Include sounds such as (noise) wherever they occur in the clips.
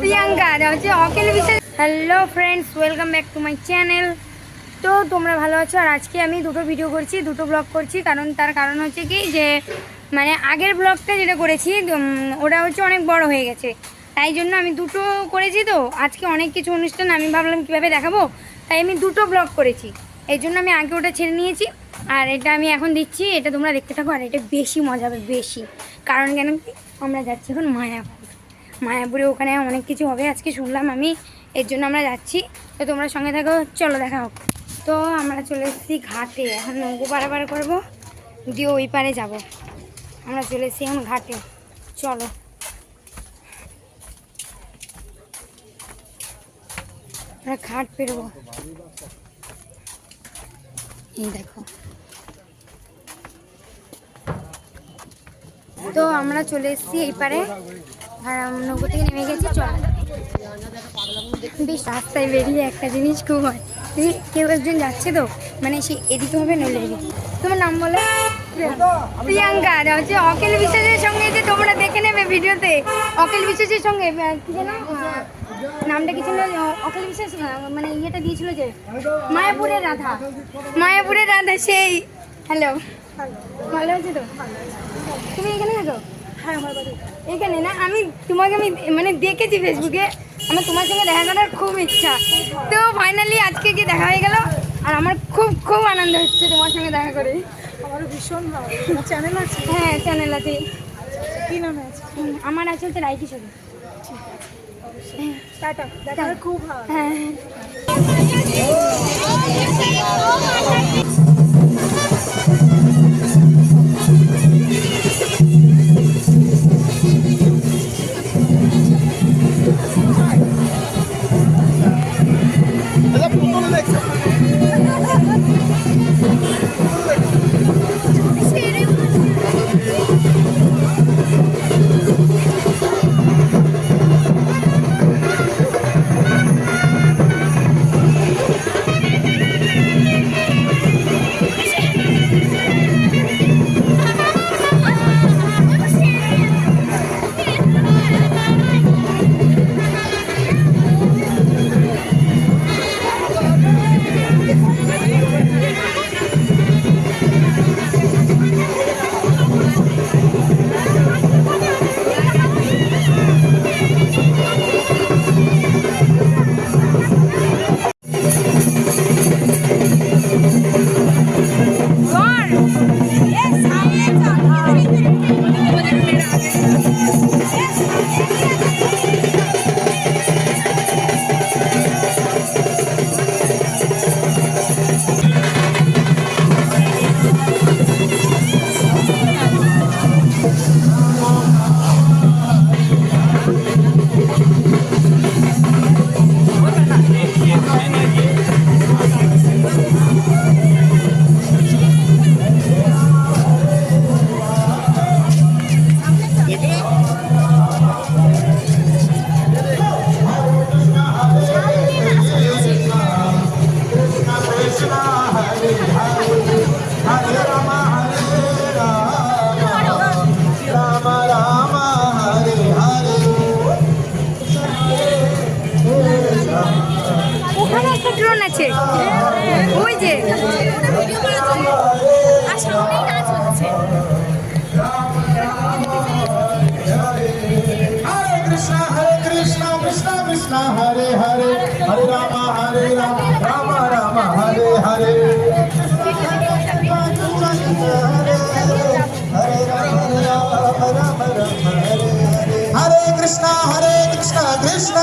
প্রিয়াঙ্কা এটা হচ্ছে Akhil Biswas. Hello friends welcome back to my channel তো তোমরা ভালো আছো? আর আজকে আমি দুটো ভিডিও করছি, দুটো ব্লগ করছি। কারণ তার কারণ হচ্ছে কি যে মানে আগের ব্লগটা যেটা করেছি ওটা হচ্ছে অনেক বড় হয়ে গেছে। তাই জন্য আমি দুটো করেছি তো। আজকে অনেক কিছু অনুষ্ঠান আমি ভাবলাম কীভাবে দেখাবো, তাই আমি দুটো ব্লগ করেছি। এই জন্য আমি আগে ওটা ছেড়ে নিয়েছি। আর এটা আমি এখন দিচ্ছি, এটা তোমরা দেখতে থাকো। আর এটা বেশি মজা হবে, বেশি। কারণ কেন আমরা যাচ্ছি এখন মায়াপুর। মায়াপুরে ওখানে অনেক কিছু হবে, আজকে শুনলাম আমি, এর জন্য আমরা যাচ্ছি। তো তোমরা সঙ্গে থাকো, চলো দেখা হোক। তো আমরা চলে এসেছি ঘাটে, এখন নৌকো পারাপার করব, দিয়ে ওই পারে যাব। আমরা চলে এসেছি এখন ঘাটে, চলো। আমরা ঘাট পেরবো। এই দেখো। তো আমরা চলে এসেছি এই পারে। আর নৌকো থেকে নেমে গেছি, চল। বেশ, রাস্তায় বেরিয়ে একটা জিনিস খুব হয়। তুমি কেউ একজন যাচ্ছে তো মানে সে এদিকে হবে, নইলে তোমার নাম বলো? প্রিয়াঙ্কা হচ্ছে অখিল বিশ্বাসের সঙ্গে যে তোমরা দেখে নেবে ভিডিওতে। অখিল বিশ্বাসের সঙ্গে কি যেন নামটা কি ছিল? অখিল বিশ্বাস মানে ইয়েটা দিয়েছিল যে মায়াপুরের রাধা। মায়াপুরের রাধা সেই। হ্যালো ভালো আছে তো? তুমি এখানে থাকো হ্যাঁ আমার বাড়ি। এখানে না আমি তোমাকে আমি মানে দেখেছি ফেসবুকে আমার তোমার সঙ্গে দেখা করার খুব ইচ্ছা। তো ফাইনালি আজকে কি দেখা হয়ে গেল। আর আমার খুব খুব আনন্দ হচ্ছে তোমার সঙ্গে দেখা করে। আমারও ভীষণ ভালো চ্যানেল আছে? হ্যাঁ চ্যানেল আছে। কি নামে আছে? আমার আছে হচ্ছে রাই কিশোরী টাটা। দেখা খুব ভালো হ্যাঁ। Hare Krishna, Hare Krishna, Krishna Krishna, Hare Hare, Hare Rama, Hare Rama, Rama Rama, Hare Hare. Hare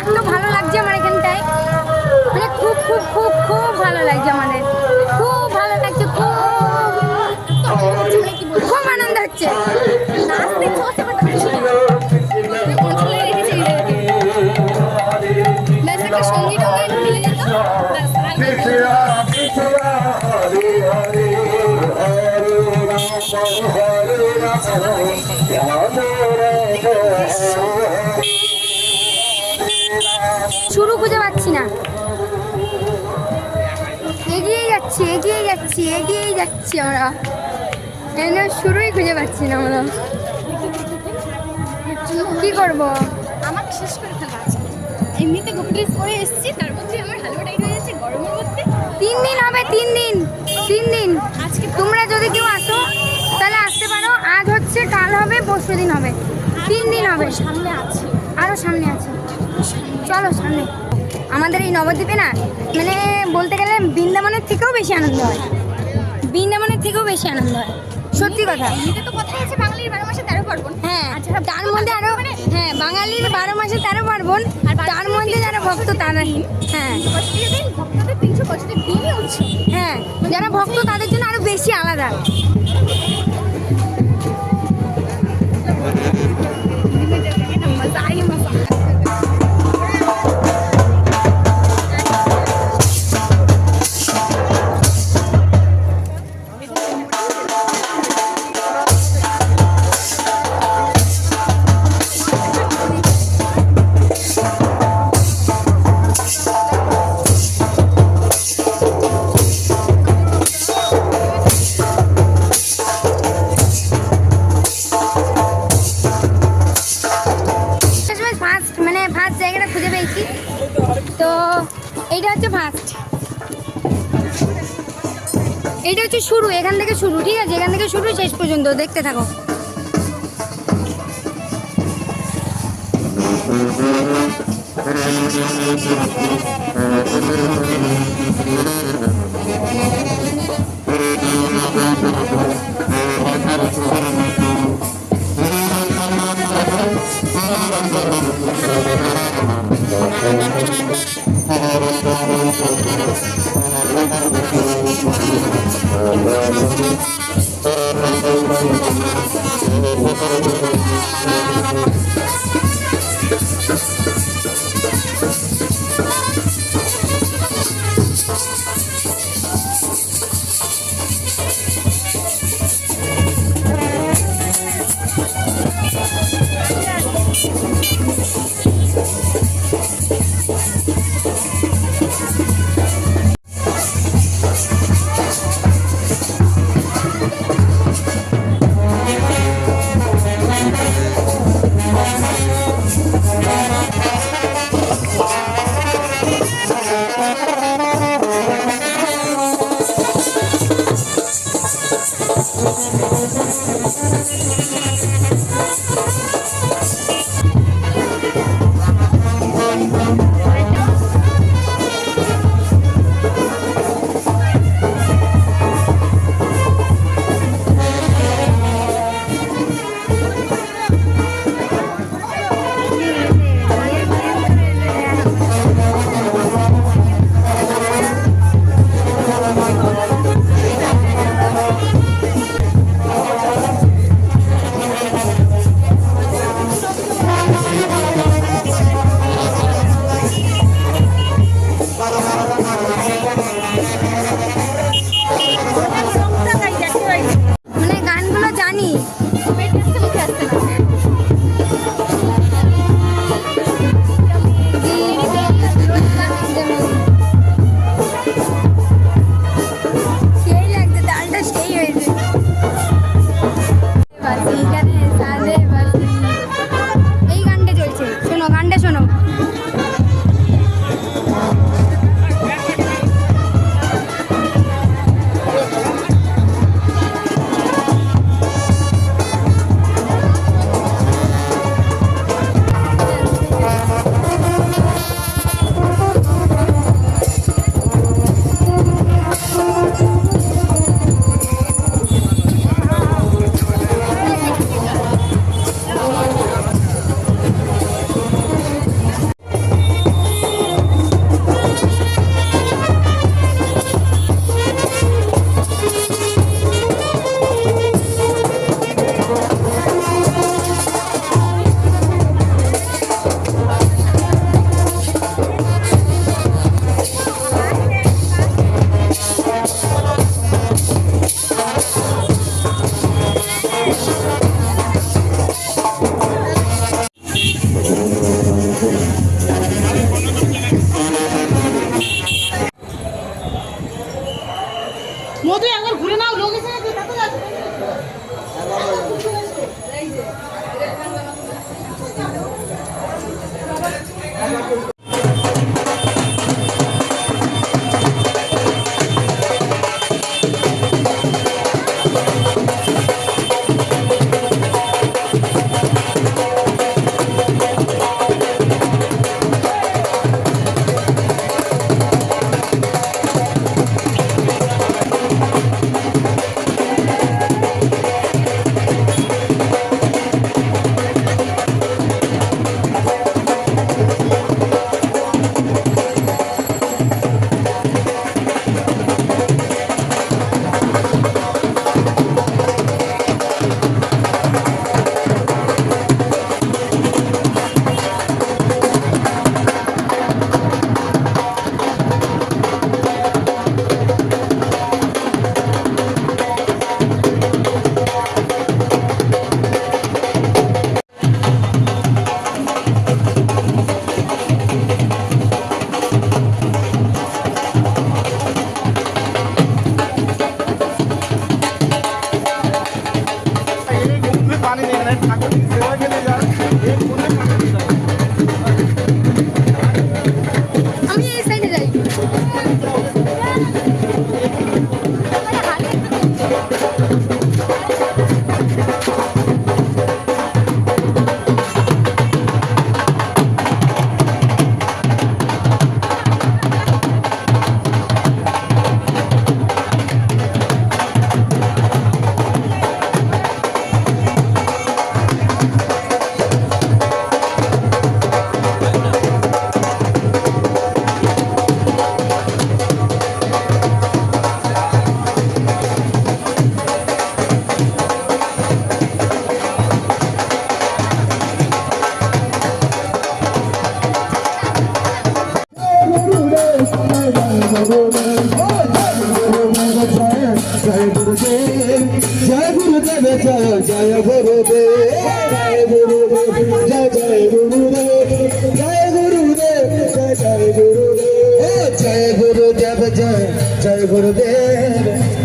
এত ভালো লাগছে আমার এখানটায়। মানে খুব খুব খুব খুব ভালো লাগছে আমাদের। খুব ভালো লাগছে, খুব। খুব আনন্দ হচ্ছে। সংগীত শুরু খুঁজে পাচ্ছি না। এগিয়ে যাচ্ছি এগিয়ে যাচ্ছি এগিয়েই যাচ্ছি আমরা। এনে শুরুই খুঁজে পাচ্ছি না আমরা। কি করব? আমাকে শেষ করে ফেলা আছে। এমনিতে গোপি ড্রেস পরে এসেছি তার মধ্যে আমার হালুয়া টাইট হয়ে যাচ্ছে গরমের মধ্যে। তিন দিন হবে তিন দিন তিন দিন। আজকে তোমরা যদি কেউ আসো তাহলে আসতে পারো। আজ হচ্ছে কাল হবে পরশু দিন হবে। তিন দিন হবে। সামনে আছে। আরও সামনে আছে। চলো সামনে। আমাদের এই নবদ্বীপে না মানে বলতে গেলে বৃন্দাবনের থেকেও বেশি আনন্দ হয়। বৃন্দাবনের থেকেও বেশি আনন্দ হয়। সত্যি কথা। এমনিতে তো কথাই আছে বাঙালির বারো মাসে তেরো পার্বণ। হ্যাঁ তার মধ্যে আরও হ্যাঁ বাঙালির বারো মাসে তেরো পার্বণ। আর তার মধ্যে যারা ভক্ত তারা হ্যাঁ। হ্যাঁ যারা ভক্ত তাদের জন্য আরও বেশি আলাদা। (laughs) মজা। এটা হচ্ছে শুরু, এখান থেকে শুরু, ঠিক আছে? এখান থেকে শুরু, শেষ পর্যন্ত, দেখতে থাকো।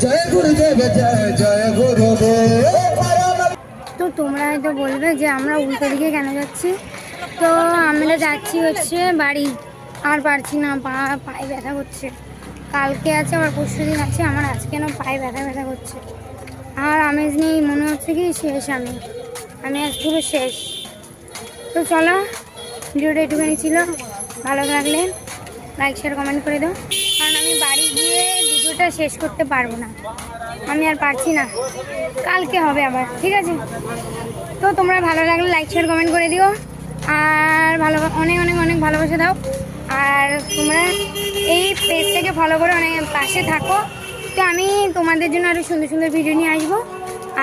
জয় জয় জয় জয় তো তোমরা হয়তো বলবে যে আমরা উল্টো দিকে কেন যাচ্ছি? তো আমরা যাচ্ছি হচ্ছে বাড়ি। আর পারছি না পায়ে ব্যথা করছে কালকে আছে আবার পরশু দিন আছে, আমার আজকে না পায়ে ব্যথা ব্যথা করছে। আর আমেজ নেই, মনে হচ্ছে কি শেষ আমি। আমি আজ পুরো শেষ। তো চলো, ভিডিওটা একটুখানি ছিল, ভালো লাগলে লাইক শেয়ার কমেন্ট করে দাও। কারণ আমি বাড়ি গিয়ে ভিডিওটা শেষ করতে পারব না। আমি আর পারছি না। কালকে হবে আবার, ঠিক আছে? তো তোমরা ভালো লাগলে লাইক শেয়ার কমেন্ট করে দিও। আর ভালো, অনেক অনেক অনেক ভালোবাসা দাও। আর তোমরা এই পেজটাকে ফলো করে অনেক পাশে থাকো। তো আমি তোমাদের জন্য আরও সুন্দর সুন্দর ভিডিও নিয়ে আসব।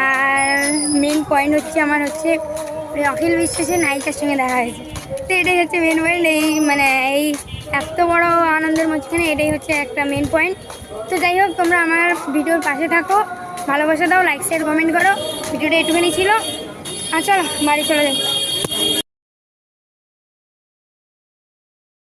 আর মেন পয়েন্ট হচ্ছে আমার হচ্ছে অখিল বিশ্বাসের নায়িকার সঙ্গে দেখা হয়েছে। তো এটাই হচ্ছে মেন পয়েন্ট এই মানে এই এত বড় আনন্দের মাঝখানে এটাই হচ্ছে একটা মেন পয়েন্ট তো যাই হোক, তোমরা আমার ভিডিওর পাশে থাকো। ভালোবাসা দাও লাইক শেয়ার কমেন্ট করো। ভিডিওটা একটুখানি ছিল। আর চলো বাড়ি চলে যাই।